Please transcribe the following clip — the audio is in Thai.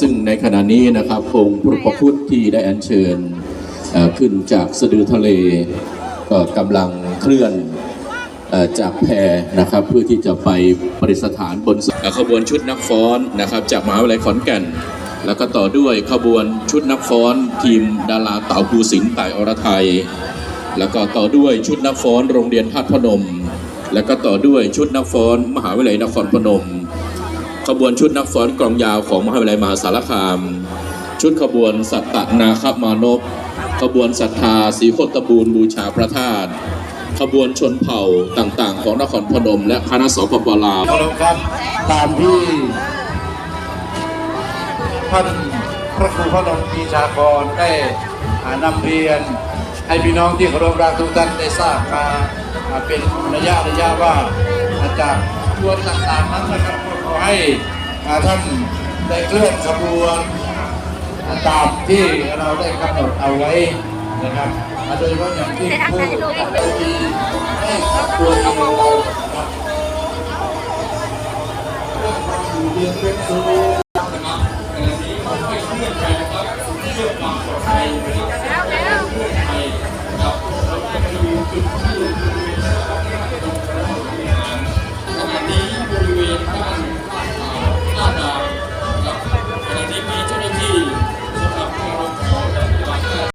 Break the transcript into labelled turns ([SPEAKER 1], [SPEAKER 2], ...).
[SPEAKER 1] ซึ่งในขณะนี้นะครับองค์พระพุทธที่ได้อัญเชิญขึ้นจากสะดือทะเลก็กำลังเคลื่อนจากแพนะครับเพื่อที่จะไปปริสถานบนขบวนชุดนักฟ้อนนะครับ จากมหาวิทยาลัยขอนแก่น แล้วก็ต่อด้วยขบวนชุดนักฟ้อน ทีมดาราเต่าภูสิงห์ต่าอรไทย แล้วก็ต่อด้วยชุดนักฟ้อนโรงเรียนทัดพนม แล้วก็ต่อด้วยชุดนักฟ้อนมหาวิทยาลัยนครพนม ขบวนชุดนักฟ้อนกลองยาวของมหาวิทยาลัยมหาสารคาม ชุดขบวนสัตตนาคมานพขบวนศรัทธาสีโคตบูรณ์บูชาพระธาตุขบวนชนเผ่าต่างๆ ของนครพนม และคณะสปปลาว
[SPEAKER 2] ครพครับตามที่ท่านพระครูพระนมปีชากรได้อ่านำเรียน ให้พี่น้องที่เคารพรักทุกท่านได้ทราบมาเป็นระยะระยะว่าจากขบวนต่างๆนั้นนะครับขอให้ท่านได้เคลื่อนขบวนตามที่เราได้กำหนดเอาไว้นะครับโดยเฉพาะอย่างที่ผู้โดยมีให้ขบวนเราครับอยู่เรียนเป็นสูง ที่